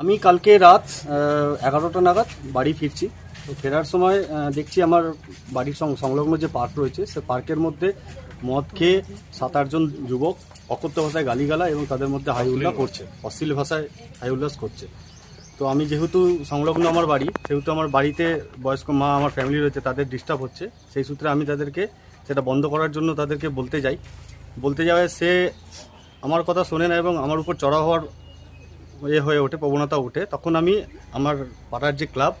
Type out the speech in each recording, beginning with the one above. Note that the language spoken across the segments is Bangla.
আমি কালকে রাত এগারোটা নাগাদ বাড়ি ফিরছি। তো ফেরার সময় দেখছি আমার বাড়ির সং- সংলগ্ন যে পার্ক রয়েছে সে পার্কের মধ্যে মদ খেয়ে সাত আটজন যুবক অকথ্য ভাষায় গালিগালা এবং তাদের মধ্যে হাই উল্লাস করছে অশ্লীল ভাষায় হাই উল্লাস করছে। তো আমি যেহেতু সংলগ্ন আমার বাড়ি সেহেতু আমার বাড়িতে বয়স্ক মা আমার ফ্যামিলি রয়েছে তাদের ডিস্টার্ব হচ্ছে। সেই সূত্রে আমি তাদেরকে সেটা বন্ধ করার জন্য তাদেরকে বলতে যাই। বলতে যাওয়ায় সে আমার কথা শোনে না এবং আমার উপর চড়া হওয়ার এ হয়ে ওঠে, প্রবণতা ওঠে, তখন আমি আমার পাড়ার যে ক্লাব,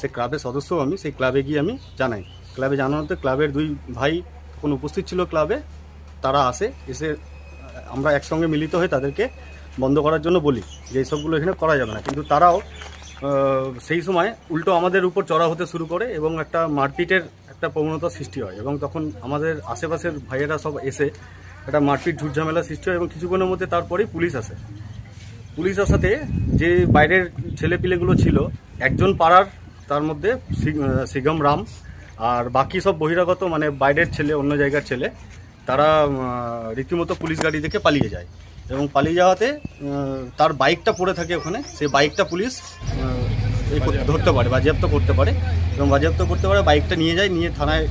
সেই ক্লাবের সদস্য আমি, সেই ক্লাবে গিয়ে আমি জানাই। ক্লাবে জানানোতে ক্লাবের দুই ভাই তখন উপস্থিত ছিল ক্লাবে, তারা আসে, এসে আমরা একসঙ্গে মিলিত হয়ে তাদেরকে বন্ধ করার জন্য বলি যে, এইসবগুলো এখানে করা যাবে না। কিন্তু তারাও সেই সময় উল্টো আমাদের উপর চড়া হতে শুরু করে এবং একটা মারপিটের একটা প্রবণতা সৃষ্টি হয় এবং তখন আমাদের আশেপাশের ভাইয়েরা সব এসে একটা মারপিট, ঝুটঝামেলা সৃষ্টি হয় এবং কিছুক্ষণের মধ্যে তারপরেই পুলিশ আসে। পুলিশ আসাতে যে বাইরের ছেলেপিলেগুলো ছিল, একজন পাড়ার, তার মধ্যে সিগম রাম আর বাকি সব বহিরাগত মানে বাইরের ছেলে, অন্য জায়গার ছেলে, তারা রীতিমতো পুলিশ গাড়ি দেখে পালিয়ে যায়। এবং পালিয়ে যাওয়াতে তার বাইকটা পড়ে থাকে ওখানে, সেই বাইকটা পুলিশ ধরতে পারে, বাজেয়াপ্ত করতে পারে। এবং বাজেয়াপ্ত করতে পারে, বাইকটা নিয়ে যায়, নিয়ে থানায়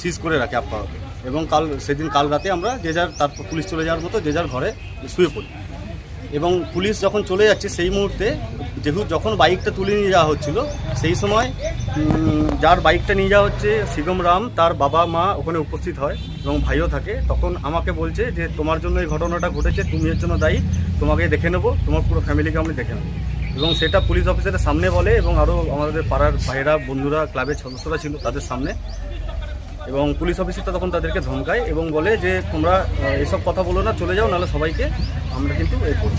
সিজ করে রাখে আপাতত। এবং কাল, সেদিন কাল রাতে আমরা যে যার তারপর পুলিশ চলে যাওয়ার মতো যে যার ঘরে শুয়ে পড়ি। এবং পুলিশ যখন চলে যাচ্ছে সেই মুহূর্তে যেহেতু যখন বাইকটা তুলে নিয়ে যাওয়া হচ্ছিল, সেই সময় যার বাইকটা নিয়ে যাওয়া হচ্ছে শিগম রাম, তার বাবা মা ওখানে উপস্থিত হয় এবং ভাইও থাকে। তখন আমাকে বলছে যে, তোমার জন্য এই ঘটনাটা ঘটেছে, তুমি এর জন্য দায়ী, তোমাকে দেখে নেব, তোমার পুরো ফ্যামিলিকে আমি দেখে নেব। এবং সেটা পুলিশ অফিসারের সামনে বলে এবং আরও আমাদের পাড়ার ভাইয়েরা, বন্ধুরা, ক্লাবের সদস্যরা ছিল তাদের সামনে। এবং পুলিশ অফিসারটা তখন তাদেরকে ধমকায় এবং বলে যে, তোমরা এসব কথা বলো না, চলে যাও, নাহলে সবাইকে আমরা কিন্তু এ করব।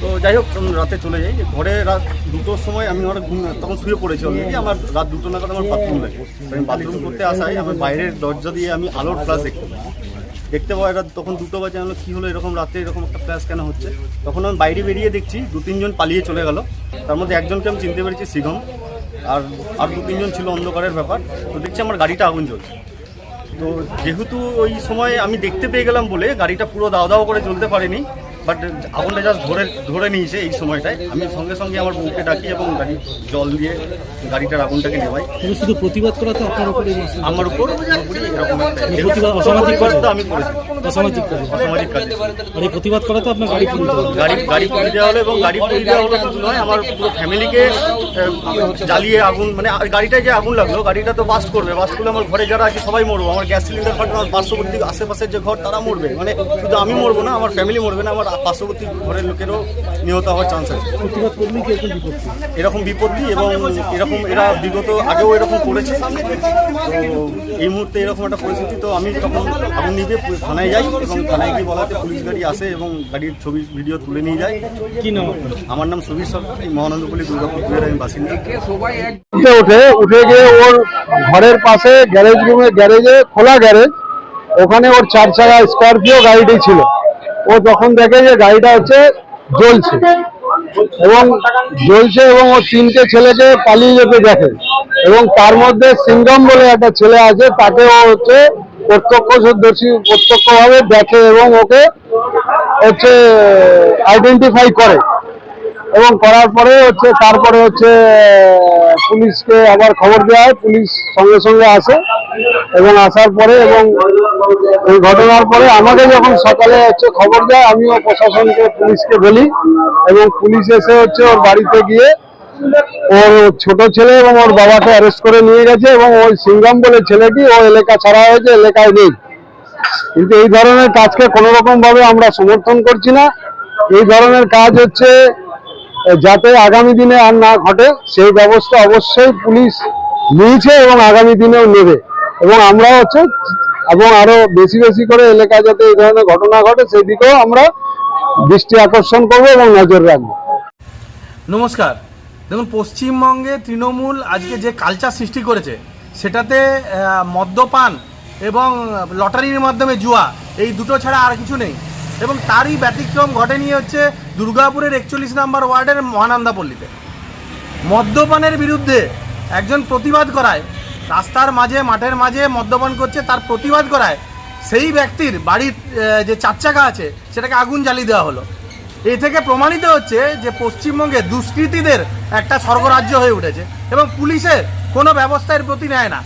তো যাই হোক রাতে চলে যাই। ঘরে রাত দুটোর সময় আমি আমার ঘুম, তখন শুয়ে পড়েছি অলরেডি আমার রাত দুটো নাগাদ আমার বাথরুম লাগে। আমি বাথরুম করতে আসাই আমি বাইরের দরজা দিয়ে আমি আলোর ফ্লাশ দেখতে পাই। দেখতে পাই রাত তখন দুটো বাজে, আমি কী হলো? এরকম রাতে এরকম একটা ফ্ল্যাশ কেন হচ্ছে? তখন আমি বাইরে বেরিয়ে দেখছি দু তিনজন পালিয়ে চলে গেল। তার মধ্যে একজনকে আমি চিনতে পেরেছি সিগম আর আর দু তিনজন ছিল অন্ধকারের ব্যাপার। তো দেখছি আমার গাড়িটা আগুন জ্বলছে। তো যেহেতু ওই সময় আমি দেখতে পেয়ে গেলাম বলে, গাড়িটা পুরো দাও দাও করে চলতে পারেনি। বাট আগুনটা জাস্ট ধরে ধরে নিয়েছে এই সময়টায়। আমি সঙ্গে সঙ্গে আমার বউকে ডাকি এবং গাড়ি জল দিয়ে গাড়িটার আগুনটাকে নেওয়াই শুধু প্রতিবাদ করা তো আপনার উপরে আমার উপর অসামাজিক তো আমি করেছি। অসামাজিক কাজ। অসামাজিক কাজ। আর এই প্রতিবাদ করা তো আপনার গাড়ি গাড়ি গাড়ি পুড়িয়ে দেওয়া হলো এবং গাড়ি পুড়িয়ে দেওয়া হলো শুধু নয় আমার পুরো ফ্যামিলিকে জ্বালিয়ে আগুন মানে গাড়িটায় যে আগুন লাগল গাড়িটা তো বাস্ট করবে। বাস্ট করলে আমার ঘরে যারা আছে সবাই মরবো। আমার গ্যাস সিলিন্ডার ফাটবে আমার পার্শ্ববর্তী আশেপাশের যে ঘর তারা মরবে। মানে শুধু আমি মরবো না আমার ফ্যামিলি মরবে না আমার পার্শ্ববর্তী ঘরের লোকেরও নিহত হওয়ার চান্স আছে। এরকম বিপত্তি এবং এরকম এরা বিগত আগেও এরকম করেছে। তো এই মুহূর্তে এরকম একটা পরিস্থিতি তো আমি তখন আগুন পু- থানায় যাই এবং থানায় গিয়ে বলাতে পুলিশ গাড়ি আসে এবং গাড়ির ছবি ভিডিও তুলে নিয়ে যায়। কি নাম আমার নাম সুবীর সরকার এই মহানন্দপল্লী দুর্গাপুর দুয়ের আমি বাসিন্দা। উঠে উঠে উঠে গিয়ে ওর ঘরের পাশে গ্যারেজ রুমে গ্যারেজে খোলা গ্যারেজ ওখানে ওর চার চাকা স্করপিও গাড়িটি ছিল। ও যখন দেখে যে গাড়িটা হচ্ছে জ্বলছে। এবং জ্বলছে এবং ও তিনটে ছেলেকে পালিয়ে যেতে দেখে। এবং তার মধ্যে সিঙ্গম বলে একটা ছেলে আছে, তাকে ও হচ্ছে প্রত্যক্ষদর্শী, প্রত্যক্ষভাবে দেখে এবং ওকে হচ্ছে আইডেন্টিফাই করে। এবং করার পরে হচ্ছে, তারপরে হচ্ছে, পুলিশকে আবার খবর দেওয়া হয়, পুলিশ সঙ্গে সঙ্গে আসে। এবং আসার পরে এবং এই ঘটনার পরে আমাকে যখন সকালে হচ্ছে খবর দেয়, আমিও প্রশাসনকে, পুলিশকে বলি এবং পুলিশ এসে হচ্ছে ওর বাড়িতে গিয়ে ওর ছোট ছেলে এবং ওর বাবাকে অ্যারেস্ট করে নিয়ে গেছে এবং ওই সিঙ্গাম বলে ছেলেটি ও এলাকা ছাড়া হয়েছে, এলাকায় নেই। কিন্তু এই ধরনের কাজকে কোনো ভাবে আমরা সমর্থন করছি না। এই ধরনের কাজ হচ্ছে যাতে আগামী দিনে আর না ঘটে, সেই ব্যবস্থা অবশ্যই পুলিশ নিয়েছে এবং আগামী দিনেও নেবে। এবং আমরা হচ্ছে, এবং আরও বেশি বেশি করে এলাকায় যাতে এই ধরনের ঘটনা ঘটে সেই দিকেও আমরা দৃষ্টি আকর্ষণ করব এবং নজর রাখব। নমস্কার। দেখুন, পশ্চিমবঙ্গে তৃণমূল আজকে যে কালচার সৃষ্টি করেছে, সেটাতে মদ্যপান এবং লটারির মাধ্যমে জুয়া, এই দুটো ছাড়া আর কিছু নেই। এবং তারই ব্যতিক্রম ঘটে নিয়ে হচ্ছে দুর্গাপুরের একচল্লিশ নম্বর ওয়ার্ডের মহানন্দাপল্লীতে মদ্যপানের বিরুদ্ধে একজন প্রতিবাদ করায় রাস্তার মাঝে, মাঠের মাঝে মদ্যপান করছে, তার প্রতিবাদ করায় সেই ব্যক্তির বাড়ির যে চার চাকা আছে, সেটাকে আগুন জ্বালিয়ে দেওয়া হলো। এই থেকে প্রমাণিত হচ্ছে যে পশ্চিমবঙ্গে দুষ্কৃতীদের একটা স্বর্গরাজ্য হয়ে উঠেছে এবং পুলিশের কোনো ব্যবস্থা এর প্রতি নেয় না।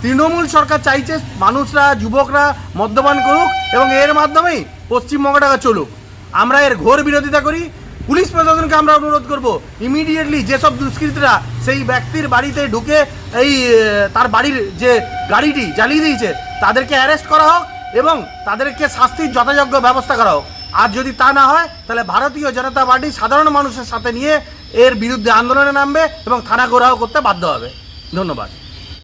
তৃণমূল সরকার চাইছে মানুষরা, যুবকরা মদ্যপান করুক এবং এর মাধ্যমেই পশ্চিমবঙ্গটাকে চলুক। আমরা এর ঘোর বিরোধিতা করি পুলিশ প্রশাসনকে আমরা অনুরোধ করব ইমিডিয়েটলি যেসব দুষ্কৃতীরা সেই ব্যক্তির বাড়িতে ঢুকে এই তার বাড়ির যে গাড়িটি জ্বালিয়ে দিয়েছে, তাদেরকে অ্যারেস্ট করা হোক এবং তাদেরকে শাস্তির যথাযোগ্য ব্যবস্থা করা হোক। আর যদি তা না হয়, তাহলে ভারতীয় জনতা পার্টি সাধারণ মানুষের সাথে নিয়ে এর বিরুদ্ধে আন্দোলনে নামবে এবং থানা ঘোরাও করতে বাধ্য হবে। ধন্যবাদ।